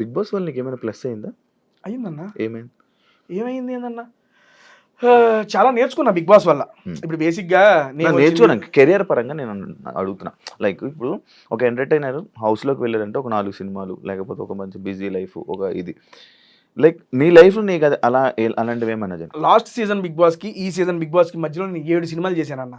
Big boss వల్ల నీకు ఏమైనా ప్లస్ అయిందా? అయిందన్నా. ఏమైంది? ఏమైంది ఏందన్నా? చాలా నేర్చుకున్నా బిగ్ బాస్ వల్ల. ఇప్పుడు బేసిక్గా నేను నేర్చుకోవడానికి కెరియర్ పరంగా నేను అడుగుతున్నా. లైక్ ఇప్పుడు ఒక ఎంటర్టైనర్ హౌస్లోకి వెళ్ళారంటే ఒక నాలుగు సినిమాలు లేకపోతే ఒక మంచి బిజీ లైఫ్ ఒక ఇది. లైక్ నీ లైఫ్ నీకు అది అలా అలాంటివి ఏమన్నా లాస్ట్ సీజన్ బిగ్ బాస్కి ఈ సీజన్ బిగ్ బాస్కి మధ్యలో నేను ఏడు సినిమాలు చేశానన్న.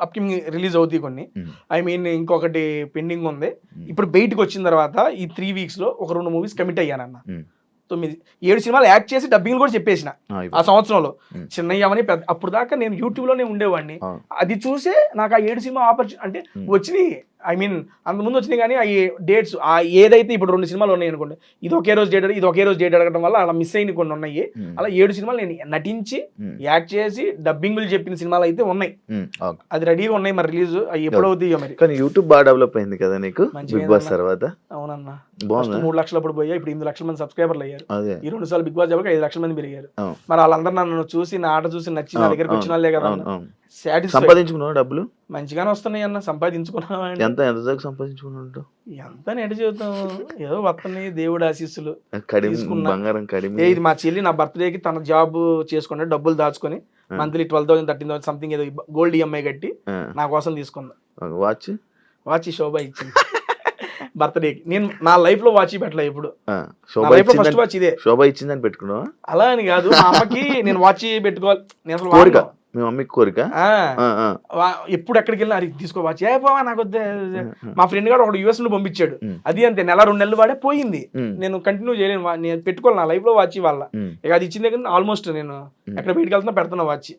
అప్కమింగ్ రిలీజ్ అవుతాయి కొన్ని. ఐ మీన్ ఇంకొకటి పెండింగ్ ఉంది. ఇప్పుడు బయటకు వచ్చిన తర్వాత ఈ త్రీ వీక్స్లో ఒక రెండు మూవీస్ కమిట్ అయ్యానన్న. Hmm. తొమ్మిది ఏడు సినిమాలు యాక్ట్ చేసి డబ్బింగ్ కూడా చెప్పేసిన ఆ సంవత్సరంలో. Hmm. చిన్నయ్యమని పెద్ద అప్పుడు దాకా నేను యూట్యూబ్లోనే ఉండేవాడిని. అది చూసే నాకు ఆ ఏడు సినిమా ఆపర్చునిటీ అంటే Hmm. వచ్చినాయి. ఐ మీన్ అంత ముందు వచ్చినాయి కానీ ఆ డేట్స్ ఆ ఏదైతే ఇప్పుడు రెండు సినిమాలు ఉన్నాయి అనుకోండి ఇది ఒకే రోజు డేట్ ఇది ఒకే రోజు డేట్ అడగడం వల్ల అలా మిస్ అయిన కొన్ని ఉన్నాయి. అలా ఏడు సినిమాలు నేను నటించి యాక్ట్ చేసి డబ్బింగ్లు చెప్పిన సినిమాలు అయితే ఉన్నాయి. అది రెడీగా ఉన్నాయి మరి రిలీజ్ అవి ఎప్పుడు అవుతాయో మరి. కానీ యూట్యూబ్ బాగా డెవలప్ అయింది కదా నీకు? Bigg Boss. తర్వాత? అవునన్నా. మూడు లక్షలు అప్పుడు పోయా ఇప్పుడు ఎనిమిది లక్షల మంది సబ్స్క్రైబర్లు అయ్యారు. ఈ రెండు సార్లు బిగ్ బాస్ చెప్పక ఐదు లక్షల మంది పెరిగారు. మరి వాళ్ళందరూ నన్ను చూసి నా ఆట చూసి నచ్చి నా దగ్గరికి వచ్చిన వాళ్ళే కదా సంపాదించుకున్నావు డబ్బులు? మంచిగానే వస్తున్నాయి అన్న సంపాదించుకున్నావా? ఎంత ఎంత దాకా సంపాదించుకున్నావు ఎంత నెట జీవితం? ఏదో వస్తున్నాయి దేవుడు ఆశీస్సులు. బంగారం కడిమి. ఇది మా చెల్లి నా బర్త్డేకి తన జాబ్ చేసుకుంటే డబ్బులు దాచుకొని. Monthly twelve thousand thirteen thousand something ఏదో గోల్డ్ ఈఎంఐ కట్టి నా కోసం తీసుకుందా వాచ్? వాచ్ శోభ ఇచ్చింది. బర్త్డేకి. నేను నా లైఫ్లో వాచ్ పెట్టలే ఇప్పుడు లైఫ్లో ఫస్ట్ ఇచ్చిందని వాచ్ ఇదే. శోభ ఇచ్చిందని పెట్టుకున్నావా? అలా అని కాదు మా అమ్మకి నేను వాచ్ పెట్టుకోవాలి. నేను అసలు. మీ మమ్మీకి కోరిక? ఎప్పుడు ఎక్కడికి వెళ్ళినా అది తీసుకో వాచ్ ఏ పోవా నాకు వద్దే మా ఫ్రెండ్ గారు ఒకడు యూఎస్ నుండి పంపించాడు. అది అంతే నెల రెండు నెలలు వాడే పోయింది. నేను కంటిన్యూ చేయలేను నేను పెట్టుకోవాలి నా లైఫ్లో వాచ్ వాళ్ళ ఇక అది ఇచ్చిన దగ్గర ఆల్మోస్ట్ నేను ఎక్కడ బయటికి వెళ్తున్నా పెడుతున్నా వాచ్.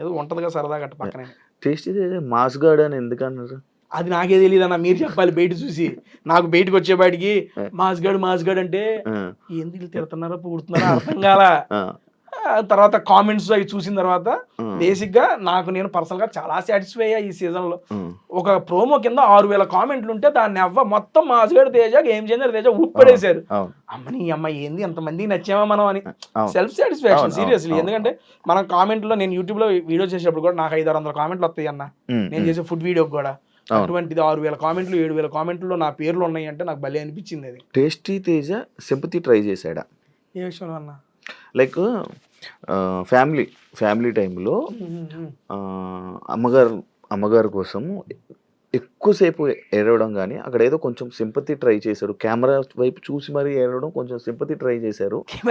ఏదో ఉంటదిగా సరదాగా అట్ట పక్కనే. టేస్ట్ మాస్ గార్డ్ అని ఎందుకు అన్నారు? అది నాకే తెలియదు అన్న మీరు చెప్పాలి బయట చూసి. నాకు బయటకు వచ్చేపాటికి మాస్గడ్ మాస్గడ్ అంటే ఏంది తిడుతున్నారా పుడుతున్నారా అర్థం కాలా? తర్వాత కామెంట్స్ అవి చూసిన తర్వాత బేసిక్గా నాకు నేను పర్సనల్గా చాలా సాటిస్ఫై అయ్యా ఈ సీజన్లో. ఒక ప్రోమో కింద ఆరు వేల కామెంట్లు ఉంటే దాన్ని అవ్వ మొత్తం మాస్గడ్ తేజ గేమ్ చేంజర్ తేజ ఉప్పడేశారు అమ్మని ఈ అమ్మాయి ఏంది ఎంతమందికి నచ్చామా మనం అని. సెల్ఫ్ సాటిస్ఫాక్షన్ సీరియస్లీ ఎందుకంటే మనం కామెంట్లో నేను యూట్యూబ్లో వీడియో చేసేటప్పుడు కూడా నాకు ఐదు ఆరు వందల కామెంట్లు వస్తాయి అన్న. నేను. చేసే ఫుడ్ వీడియోకి కూడా. అటువంటిది ఆరు వేల కామెంట్లు ఏడు వేల కామెంట్లు నా పేర్లు ఉన్నాయి అంటే నాకు భలే అనిపించింది అది. టేస్టీ తేజ సింపతి ట్రై చేశాడా? ఏ విషయంలో అన్న? లైక్ ఫ్యామిలీ ఫ్యామిలీ టైంలో అమ్మగారు అమ్మగారి కోసం ఎక్కువసేపు ఏడవడం కానీ అక్కడ ఏదో కొంచెం సింపతి ట్రై చేశాడు కెమెరా వైపు చూసి మరీ ఏడవడం కొంచెం సింపతి ట్రై చేశారు.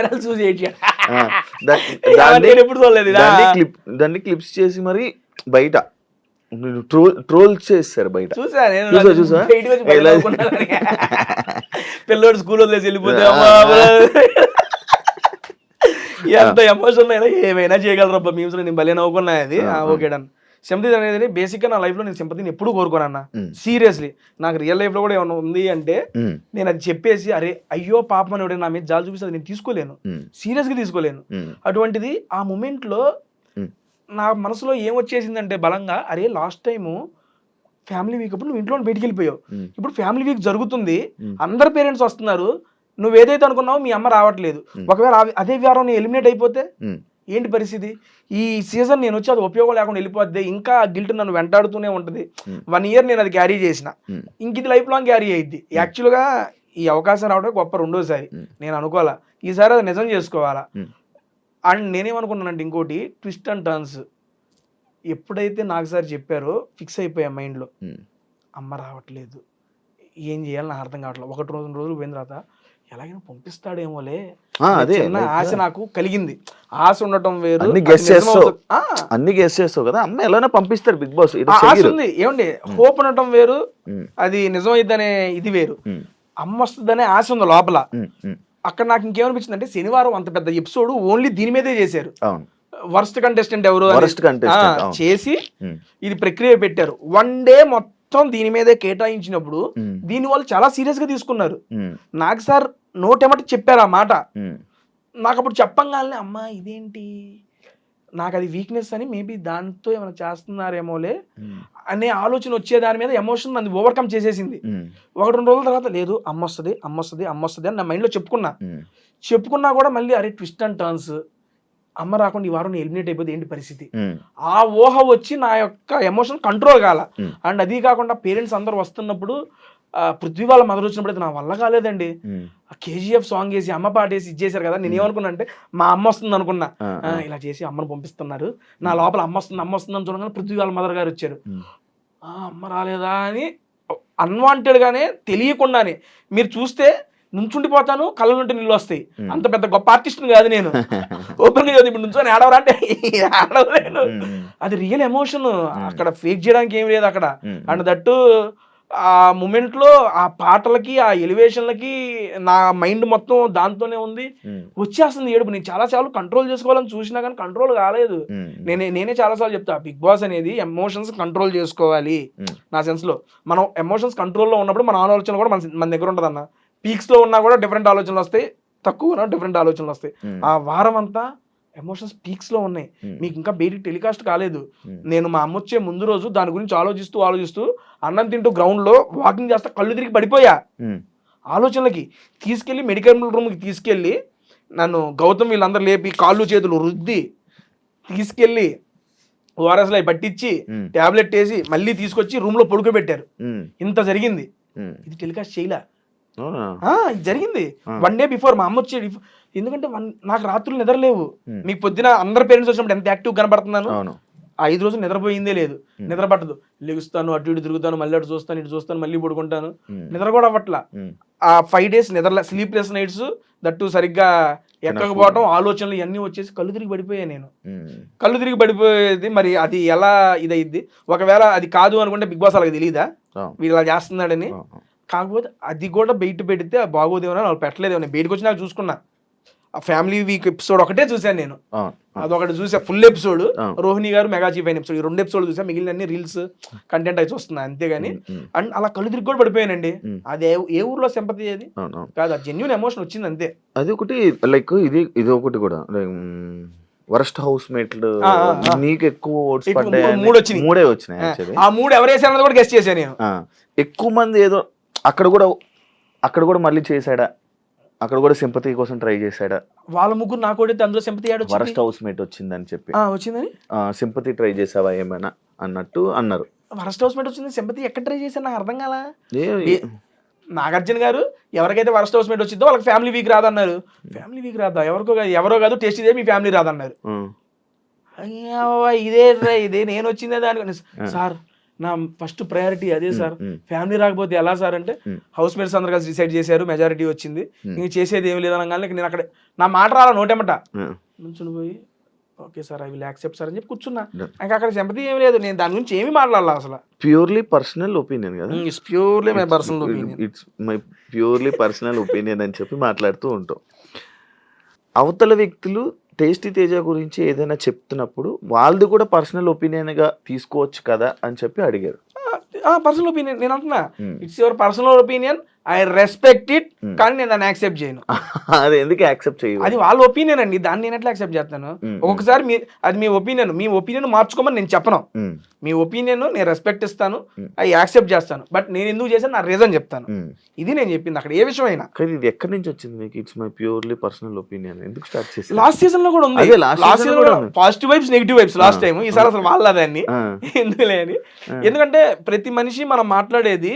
దాన్ని క్లిప్స్ చేసి మరి బయట ట్రోల్ ట్రోల్ చేస్తారు బయట. చూసా చూసా, నవ్వుకున్నాను. పిల్లోడు స్కూల్ వదిలేసి వెళ్ళిపోతే. ఎంత ఎమోషన్ అయినా ఏమైనా చేయగలరబ్బా? మీమ్స్ నేను భలే నవ్వుకున్నా అది. Okay done. సింపతి అనేది బేసిక్గా నా లైఫ్లో నేను సింపతిని ఎప్పుడు కోరుకోనన్న సీరియస్లీ నాకు రియల్ లైఫ్లో కూడా ఏమైనా ఉంది అంటే నేను అది చెప్పేసి అరే అయ్యో పాపం అని నా మీద జాలి చూపిస్తే అది నేను తీసుకోలేను. సీరియస్గా తీసుకోలేను. అటువంటిది ఆ మూమెంట్లో. నా మనసులో ఏం వచ్చేసిందంటే బలంగా అరే లాస్ట్ టైము ఫ్యామిలీ వీక్ అప్పుడు నువ్వు ఇంట్లో బయటికి వెళ్ళిపోయావు. ఇప్పుడు ఫ్యామిలీ వీక్ జరుగుతుంది. అందరు పేరెంట్స్ వస్తున్నారు. నువ్వు ఏదైతే అనుకున్నావో మీ అమ్మ రావట్లేదు. ఒకవేళ అదే వారం నీ ఎలిమినేట్ అయిపోతే ఏంటి పరిస్థితి? ఈ సీజన్ నేను వచ్చి అది ఉపయోగం లేకుండా వెళ్ళిపోద్ది. ఇంకా గిల్ట్ నన్ను వెంటాడుతూనే ఉంటుంది. వన్ ఇయర్ నేను అది క్యారీ చేసిన. ఇంక ఇది లైఫ్ లాంగ్ క్యారీ అయ్యిద్ది యాక్చువల్గా ఈ అవకాశం రావడం గొప్ప రెండోసారి. నేను అనుకోవాలా? ఈసారి అది నిజం చేసుకోవాలా. అండ్ నేనేమనుకున్నానంటే ఇంకోటి ట్విస్ట్ అండ్ టర్న్స్ ఎప్పుడైతే నాకు సార్ చెప్పారో ఫిక్స్ అయిపోయా మైండ్లో అమ్మ రావట్లేదు. ఏం చేయాలి నాకు అర్థం కావట్లేదు. ఒకటి రోజు రోజులు పోయిన తర్వాత ఎలాగైనా పంపిస్తాడేమోలే అదే ఆశ నాకు కలిగింది. ఆశ ఉండటం వేరు అన్ని నిజం చేస్తావు. అన్ని గెస్ చేస్తావు కదా అమ్మ ఎలానో పంపిస్తారు బిగ్ బాస్ ఆశ. ఉంది. ఏమండి హోప్ ఉండటం వేరు అది నిజమైద్దనే ఇది వేరు. అమ్మ వస్తుందనే ఆశ ఉంది లోపల. అక్కడ నాకు ఇంకేమనిపించింది అంటే శనివారం అంత పెద్ద ఎపిసోడ్ ఓన్లీ దీని మీదే చేశారు. వర్స్ట్ కంటెస్టెంట్ ఎవరు చేసి ఇది ప్రక్రియ పెట్టారు. వన్ డే మొత్తం దీని మీదే కేటాయించినప్పుడు దీని వాళ్ళు చాలా సీరియస్గా తీసుకున్నారు. నాకు సార్ నోటెమట చెప్పారు ఆ మాట. నాకు అప్పుడు చెప్పంగానే అమ్మా ఇదేంటి? నాకు అది వీక్నెస్ అని మేబీ దాంతో ఏమైనా చేస్తున్నారేమోలే అనే ఆలోచన వచ్చే దాని మీద ఎమోషన్ నన్ను ఓవర్కమ్ చేసేసింది. ఒకటి రెండు రోజుల తర్వాత లేదు అమ్మ వస్తుంది అమ్మ వస్తుంది అమ్మ వస్తుంది అని నా మైండ్లో చెప్పుకున్నా. చెప్పుకున్నా కూడా మళ్ళీ అరే ట్విస్ట్ అండ్ టర్న్స్ అమ్మ రాకుండా ఈ వారం ఎలిమినేట్ అయిపోతే ఏంటి పరిస్థితి? ఆ ఊహ వచ్చి నా యొక్క ఎమోషన్ కంట్రోల్ కాల. అండ్ అది కాకుండా పేరెంట్స్ అందరు వస్తున్నప్పుడు పృథ్వీ వాళ్ళ మదర్ వచ్చినప్పుడు అయితే నా వల్ల కాలేదండి. కేజీఎఫ్ సాంగ్ వేసి అమ్మ పాట వేసి ఇచ్చేసారు కదా నేను ఏమనుకున్నా అంటే మా అమ్మ వస్తుంది అనుకున్నా. ఇలా చేసి అమ్మను పంపిస్తున్నారు. నా లోపల అమ్మ వస్తుంది అమ్మ వస్తుంది అని చూడగానే పృథ్వీ వాళ్ళ మదర్ గారు వచ్చారు. అమ్మ రాలేదా అని అన్వాంటెడ్ గానే తెలియకుండానే మీరు చూస్తే నుంచుండిపోతాను కళ్ళ నుండి నీళ్ళు వస్తాయి. అంత పెద్ద గొప్ప ఆర్టిస్ట్ కాదు నేను. ఓపెన్గా ఇప్పుడు నుంచొని ఆడవరా అంటే ఆడవలేను. అది రియల్ ఎమోషన్ అక్కడ ఫేక్ చేయడానికి ఏం లేదు అక్కడ. అండ్ దట్టు ఆ మూమెంట్లో ఆ పాటలకి ఆ ఎలివేషన్లకి నా మైండ్ మొత్తం దాంతోనే ఉంది. వచ్చేస్తుంది ఏడుపు. నేను చాలా సార్లు కంట్రోల్ చేసుకోవాలని చూసినా కానీ కంట్రోల్ కాలేదు. నేనే నేనే చాలాసార్లు చెప్తా బిగ్ బాస్ అనేది ఎమోషన్స్ కంట్రోల్ చేసుకోవాలి. నా సెన్స్లో మనం ఎమోషన్స్ కంట్రోల్లో ఉన్నప్పుడు మన ఆలోచన కూడా మన మన దగ్గర ఉంటుంది అన్న పీక్స్లో ఉన్నా కూడా డిఫరెంట్ ఆలోచనలు వస్తాయి. తక్కువ డిఫరెంట్ ఆలోచనలు వస్తాయి. ఆ వారం అంతా ఎమోషన్స్ పీక్స్లో ఉన్నాయి. మీకు ఇంకా బయటికి టెలికాస్ట్ కాలేదు. నేను మా అమ్మ వచ్చే ముందు రోజు దాని గురించి ఆలోచిస్తూ ఆలోచిస్తూ అన్నం తింటూ గ్రౌండ్లో వాకింగ్ చేస్తా కళ్ళు తిరిగి పడిపోయా. ఆలోచనలకి తీసుకెళ్ళి మెడికల్ రూమ్కి తీసుకెళ్ళి నన్ను గౌతమ్ వీళ్ళందరూ లేపి కాళ్ళు చేతులు రుద్ది తీసుకెళ్ళి ఓఆర్ఎస్లో అవి పట్టించి ఉమ్, ట్యాబ్లెట్ వేసి మళ్ళీ తీసుకొచ్చి రూమ్లో పడుకోబెట్టారు. ఉమ్, ఇంత జరిగింది. ఇది టెలికాస్ట్ చేయలే? జరిగింది. వన్ డే బిఫోర్ మా అమ్మ వచ్చేది ఎందుకంటే నాకు రాత్రులు నిద్రలేవు. మీకు పొద్దున అందరు పేరెంట్స్ వచ్చినప్పుడు ఎంత యాక్టివ్ కనబడుతున్నాను? ఐదు రోజులు నిద్రపోయిందే లేదు. నిద్ర పట్టదు. లెగుస్తాను అటు ఇటు తిరుగుతాను మళ్ళీ అటు చూస్తాను ఇటు చూస్తాను మళ్ళీ పడుకుంటాను. నిద్ర కూడా అవ్వట్లా ఆ ఫైవ్ డేస్ నిద్ర స్లీప్లెస్ నైట్స్ దట్టు సరిగ్గా ఎక్కకపోవడం ఆలోచనలు ఇవన్నీ వచ్చేసి కళ్ళు తిరిగి పడిపోయాయి నేను. కళ్ళు తిరిగి పడిపోయేది మరి అది ఎలా ఇదైద్ది? ఒకవేళ అది కాదు అనుకుంటే బిగ్ బాస్ అలాగే తెలియదా వీళ్ళు ఇలా చేస్తున్నాడని. కాకపోతే అది కూడా బయట పెడితే బాగోదేమో అని వాళ్ళు పెట్టలేదేమో నేను బయటకు వచ్చి నాకు చూసుకున్నా. ఆ ఫ్యామిలీ వీక్ ఎపిసోడ్ ఒకటే చూశాను నేను. అదొకటి చూసా ఫుల్ ఎపిసోడ్. రోహిణి గారు మెగా చీఫ్ అయిన ఎపిసోడ్ ఈ రెండు ఎపిసోడ్ చూసా మిగిలిన అన్ని రీల్స్ కంటెంట్ అయితే వస్తున్నాయి అంతేగాని అండ్ అలా కళ్ళు తిరిగి కూడా పడిపోయానండి. అది ఏ- ఊర్లో సింపతి అది. కాదు ఆ జెన్యున్ ఎమోషన్ వచ్చింది అంతే. అది ఒకటి లైక్ ఇది ఇది ఒకటి కూడా. వరస్ట్ హౌస్ మేట్లు. నీకు ఎక్కువ ఓట్స్ పడ్డాయి మూడు- వచ్చినాయి. మూడే వచ్చినాయి యాక్చువల్లీ ఆ మూడు ఎవరేసారన్నది కూడా గెస్ట్ చేశాను నేను. ఎక్కువ మంది ఏదో అక్కడ కూడా అక్కడ కూడా మళ్ళీ చేశాడా? అక్కడ కూడా సింపతి కోసం ట్రై చేశాడా? వాళ్ళ ముగ్గురు నాకు కూడా అందులో సింపతి వరస్ట్ హౌస్ మేట్ వచ్చిందని చెప్పి. వచ్చిందని? సింపతి ట్రై చేసావా ఏమైనా అన్నట్టు అన్నారు. వరస్ట్ హౌస్ మేట్ వచ్చింది సింపతి ఎక్కడ ట్రై చేశాను నాకు అర్థం కాలా? నాగార్జున గారు ఎవరికైతే వరస్ట్ హౌస్ మేట్ వచ్చిందో వాళ్ళకి ఫ్యామిలీ వీక్ రాదన్నారు. ఫ్యామిలీ వీక్ రాదా? ఎవరికో కాదు ఎవరో కాదు టేస్ట్ ఇదే మీ ఫ్యామిలీ రాదన్నారు. ఇదే ఇదే నేను వచ్చిందే దాని సార్ నా ఫస్ట్ ప్రయారిటీ అదే సార్. ఫ్యామిలీ రాకపోతే ఎలా సార్ అంటే. హౌస్ మేట్స్ అందరు కలిసి డిసైడ్ చేశారు మెజారిటీ వచ్చింది. ఇంక చేసేది ఏమి లేదనగానే నేను అక్కడ నా మాట రాలా నోటెమట నుంచుని పోయి okay sir I will accept sir అని చెప్పి కూర్చున్నా. ఇంకా అక్కడ సింపతి ఏమి లేదు. నేను దాని గురించి ఏమి మాట్లాడాలి అసలు. ప్యూర్లీ పర్సనల్ ఒపీనియన్ కదా? It's purely my personal opinion it's my purely personal opinion అని చెప్పి మాట్లాడుతూ ఉంటాం. అవతల వ్యక్తులు టేస్టీ తేజ గురించి ఏదైనా చెప్తున్నప్పుడు వాళ్ళది కూడా పర్సనల్ ఒపీనియన్గా తీసుకోవచ్చు కదా అని చెప్పి అడిగారు. పర్సనల్ ఒపీనియన్ నేను అంటున్నా. Hmm. It's your personal opinion I respect it Hmm. కానీ నేను దాన్ని యాక్సెప్ట్ చేయను. అది ఎందుకు యాక్సెప్ట్ చేయవు అది వాళ్ళ ఒపీనియన్ అండి. దాన్ని నేను ఎట్లా యాక్సెప్ట్ చేస్తాను? Hmm. ఒక్కొక్కసారి మీ అది మీ ఒపీనియన్ మీ ఒపీనియన్ మార్చుకోమని నేను చెప్పను. ఉమ్, మీ ఒపీనియన్ నేను రెస్పెక్ట్ ఇస్తాను. Hmm. అవి యాక్సెప్ట్ చేస్తాను. బట్ నేను ఎందుకు చేశాను? నా రీజన్ చెప్తాను. ఇది నేను చెప్పింది అక్కడ. ఏ విషయం అయినా ఇది ఎక్కడి నుంచి వచ్చింది మీకు? It's my purely personal opinion ఎందుకు స్టార్ట్ చేసి లాస్ట్ సీజన్లో కూడా ఉంది. లాస్ట్ సీజన్ కూడా. Positive vibes negative vibes last Ah. Time ఈసారి అసలు వాళ్ళదాన్ని ఆ, ఎందుకులే అని. ఆ. ఎందుకంటే ప్రతి మనిషి మనం మాట్లాడేది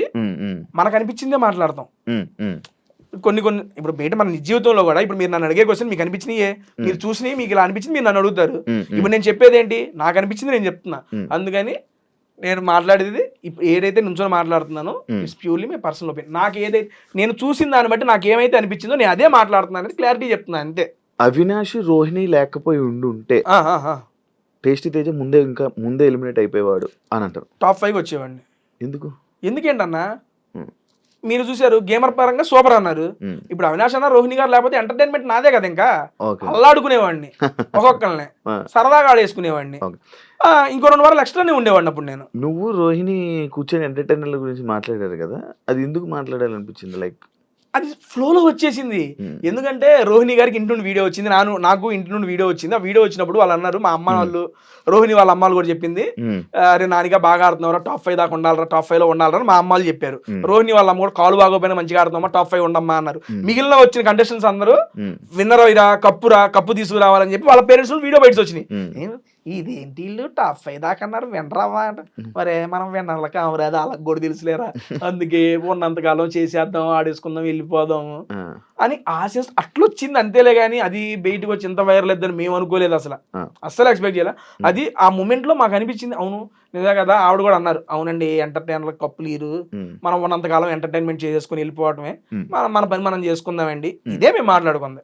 మనకు అనిపించిందే మాట్లాడతాం. కొన్ని కొన్ని ఇప్పుడు బయట మన నిజ జీవితంలో కూడా ఇప్పుడు మీరు నన్ను అడిగే క్వశ్చన్ మీకు అనిపించినాయే మీరు చూసినవి మీకు ఇలా అనిపించింది మీరు నన్ను అడుగుతారు. ఇప్పుడు నేను చెప్పేది ఏంటి నాకు అనిపించింది నేను చెప్తున్నా. అందుకని నేను మాట్లాడేది ఏదైతే నుంచొని మాట్లాడుతున్నానో. It's purely my personal opinion. నాకు ఏదైతే నేను చూసిన దాన్ని బట్టి నాకు ఏమైతే అనిపించిందో నేను అదే మాట్లాడుతున్నాను అనేది క్లారిటీ చెప్తున్నాను అంతే. అవినాష్ రోహిణి లేకపోయి ఉండి ఉంటే టేస్టీ తేజ ముందే ఇంకా ముందే ఎలిమినేట్ అయిపోయేవాడు అని అంటారు. టాప్ ఫైవ్ వచ్చేవాడిని. ఎందుకు? ఎందుకేంటన్నా. మీరు చూసారు గేమర్ పరంగా సూపర్ అన్నారు. ఇప్పుడు అవినాష్ అన్న రోహిణి గారు లేకపోతే ఎంటర్టైన్మెంట్ నాదే కదా ఇంకా? అల్లాడుకునేవాడిని ఒక్కొక్కరిని ఆ, సరదాగా ఆడేసుకునేవాడిని. ఇంకో రెండు వారాలు ఎక్స్ట్రానే ఉండేవాడిని అప్పుడు నేను. నువ్వు రోహిణి కూర్చొని ఎంటర్టైనర్ల గురించి మాట్లాడారు కదా? అది ఎందుకు మాట్లాడాలనిపించింది? లైక్ అది ఫ్లోలో వచ్చేసింది. ఎందుకంటే రోహిణి గారికి ఇంటి నుండి వీడియో వచ్చింది. నాను నాకు ఇంటి నుండి వీడియో వచ్చింది. ఆ వీడియో వచ్చినప్పుడు వాళ్ళు అన్నారు మా అమ్మ వాళ్ళు రోహిణి వాళ్ళ అమ్మాలు కూడా చెప్పింది అరే నానిగా బాగా ఆడుతున్నారా టాప్ ఫైవ్ దాకా ఉండాలరా టాప్ ఫైవ్లో ఉండాలరా అని మా అమ్మాలు చెప్పారు. Hmm. రోహిణి వాళ్ళ అమ్మ కూడా కాలు బాగోపోయినా మంచిగా ఆడుతున్నామా టాప్ ఫైవ్ ఉండమ్మా అన్నారు. Hmm. మిగిలిన వచ్చిన కంటెస్టెంట్స్ అందరూ విన్నర్ అయిరా కప్పురా కప్పు తీసుకురావాలని చెప్పి వాళ్ళ పేరెంట్స్ వీడియో బయటకు వచ్చినాయి. ఇదేంటి ఇల్లు? టాప్ ఫైవ్ దాకా అన్నారు వినరావా అంట. మరే మనం వినాలి కామరా అది వాళ్ళకి కూడా తెలుసులేరా? అందుకే ఉన్నంతకాలం చేసేద్దాం ఆడేసుకుందాం వెళ్ళిపోదాం అని ఆశ అట్లొచ్చింది అంతేలే కానీ అది బయటకు వచ్చి ఇంత వైరల్ అవుతుందని మేము అనుకోలేదు అసలు. అస్సలు ఎక్స్పెక్ట్ చేయాలి. అది ఆ మూమెంట్లో మాకు అనిపించింది అవును నిజమే కదా ఆవిడ కూడా అన్నారు అవునండి ఎంటర్టైనర్ కప్పులు ఇరు ఉమ్, మనం ఉన్నంతకాలం ఎంటర్టైన్మెంట్ చేసుకుని వెళ్ళిపోవటమే. మన మన పని మనం చేసుకుందామండి. ఇదే మేము మాట్లాడుకుంది.